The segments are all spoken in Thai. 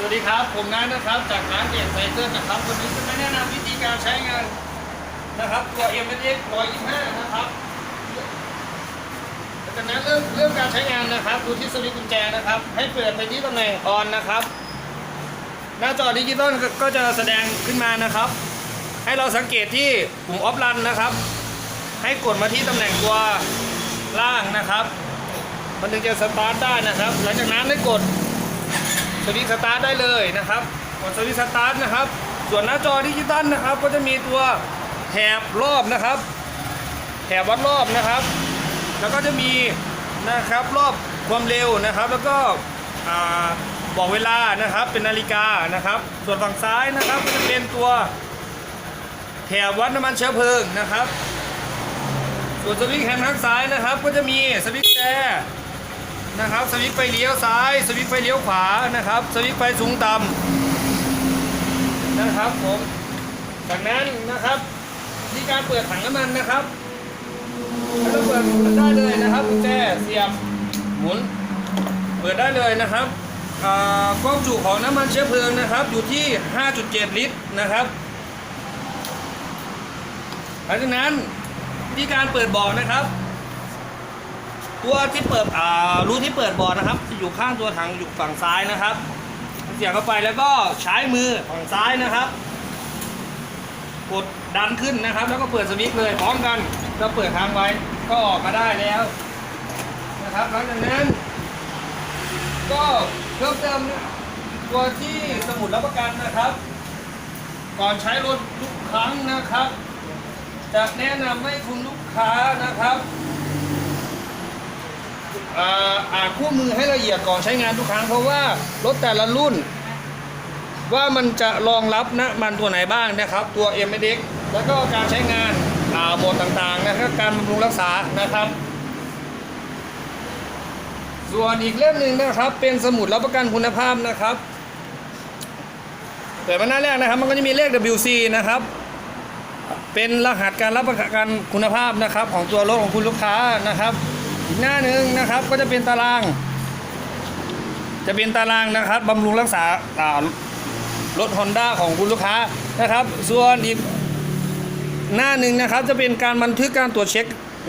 สวัสดีครับ ผมนัทนะครับ จากร้านเกียรไซเคิลนะครับวันนี้จะมาแนะนำวิธีการใช้งานนะครับ ตัว m s x 125 นะครับจากนั้นเริ่มเริ่มการใช้งานนะครับ ดูที่สวิตช์กุญแจนะครับ ให้เปิดไปที่ตำแหน่งออนนะครับ หน้าจอดิจิตอลก็จะแสดงขึ้นมานะครับ ให้เราสังเกตที่ปุ่มออฟรันนะครับ ให้กดมาที่ตำแหน่งตัวล่างนะครับ มันถึงจะสตาร์ทได้นะครับ หลังจากนั้นได้กด วิตช์สตาร์ทได้เลยนะครับกดสวิตช์สตาร์ทนะครับ ส่วนหน้าจอดิจิตอลนะครับ ก็จะมีตัวแถบรอบนะครับแถบวัดรอบนะครับ แล้วก็จะมีนะครับรอบความเร็วนะครับ แล้วก็บอกเวลานะครับเป็นนาฬิกานะครับ ส่วนฝั่งซ้ายนะครับก็จะเป็นตัวแถบวัดน้ำมันเชื้อเพลิงนะครับ ส่วนสวิตช์แฮนด์ทางซ้ายนะครับ ก็จะมีสวิตช์แชร์ นะครับ สวิตช์ไฟเลี้ยวซ้าย สวิตช์ไฟเลี้ยวขวานะครับ สวิตช์ไฟสูงต่ำนะครับผมจากนั้นนะครับที่การเปิดถังน้ำมันนะครับเราเปิดได้เลยนะครับกุญแจเสียบหมุน เปิดได้เลยนะครับอ่าความจุของน้ำมันเชื้อเพลิงนะครับ อยู่ที่ 5.7 ลิตรนะครับหลังจากนั้นที่การเปิดบ่อนะครับ ตัวที่เปิดอ่ารูที่เปิดบอร์ดนะครับจะอยู่ข้างตัวถังอยู่ฝั่งซ้ายนะครับ เสียบเข้าไปแล้วก็ใช้มือฝั่งซ้ายนะครับ กดดันขึ้นนะครับ แล้วก็เปิดสวิตช์เลยพร้อมกันก็เปิดค้างไว้ก็ออกมาได้แล้วนะครับหลังจากนั้น ก็เพิ่มเติมตัวที่สมุดรับประกันนะครับ ก่อนใช้รถทุกครั้งนะครับ จะแนะนำให้คุณลูกค้านะครับ อ่าอ่านคู่มือให้ละเอียดก่อนใช้งานทุกครั้ง เพราะว่ารถแต่ละรุ่น ว่ามันจะรองรับนะมันตัวไหนบ้างนะครับ ตัว m อ x แล้วก็การใช้งานอ่าโหมดต่างๆนะครับการบำรุงรักษานะครับ ส่วนอีกเล่มหนึ่งนะครับเป็นสมุดรับประกันคุณภาพนะครับเปิดมาหน้าแรกนะครับมันก็จะมีเลข WC นะครับเป็นรหัสการรับประกันคุณภาพนะครับ ของตัวรถของคุณลูกค้านะครับ อีกหน้าหนึ่งนะครับก็จะเป็นตาราง จะเป็นตารางนะครับบำรุงรักษารถ Honda ของคุณลูกค้านะครับ ส่วนอีกหน้าหนึ่งนะครับจะเป็นการบันทึกการตรวจเช็ค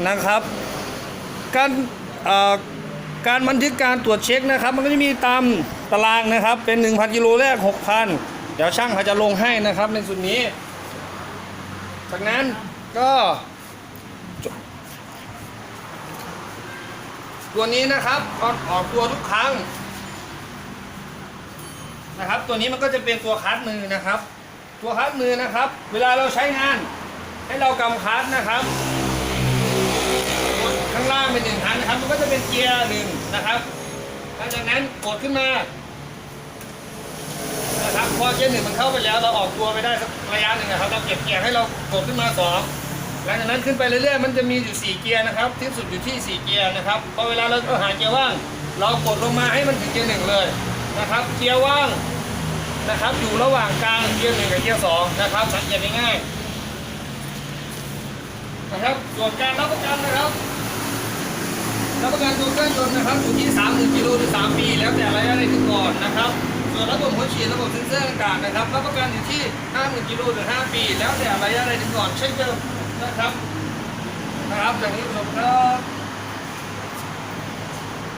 นะครับ การเอ่อการบันทึกการตรวจเช็คนะครับ มันก็จะมีตามตารางนะครับ เป็น 1,000กิโลแรก 6,000 เดี๋ยวช่างเขาจะลงให้นะครับในส่วนนี้ จากนั้นก็ ตัวนี้นะครับออกออกตัวทุกครั้งนะครับ ตัวนี้มันก็จะเป็นตัวคัดมือนะครับ ตัวคัดมือนะครับ เวลาเราใช้งาน ให้เรากำคัดนะครับข้างล่างเป็นหนึ่งครั้งนะครับ มันก็จะเป็นเกียร์หนึ่งนะครับหลังจากนั้นกดขึ้นมานะครับพอเกียร์หนึ่งมันเข้าไปแล้วเราออกตัวไปได้สักระยะหนึ่งนะครับเราเก็บเกียร์ให้เรากดขึ้นมาสอง หลังจากนั้นขึ้นไปเรื่อยๆ มันจะมีอยู่ 4 เกียร์นะครับที่สุดอยู่ที่ 4 เกียร์นะครับพอเวลาเราหาเกียร์ว่าง เรากดลงมาให้มันถึงเกียร์หนึ่งเลยนะครับ เกียร์ว่างนะครับ อยู่ระหว่างกลางเกียร์หนึ่งกับเกียร์สองนะครับ สังเกตง่ายๆนะครับ ส่วนการรับประกันนะครับรับประกันตัวเครื่องยนต์นะครับอยู่ที่ 30กิโลหรือ 3 ปี แล้วแต่ระยะในถึงก่อนนะครับส่วนระบบหัวฉีดระบบเซ็นเซอร์ต่างๆนะครับรับประกันอยู่ที่ 50กิโลหรือ 5 ปี แล้วแต่ระยะในถึงก่อนเช่นเดิม นะครับ นะครับจากนี้ผมครับ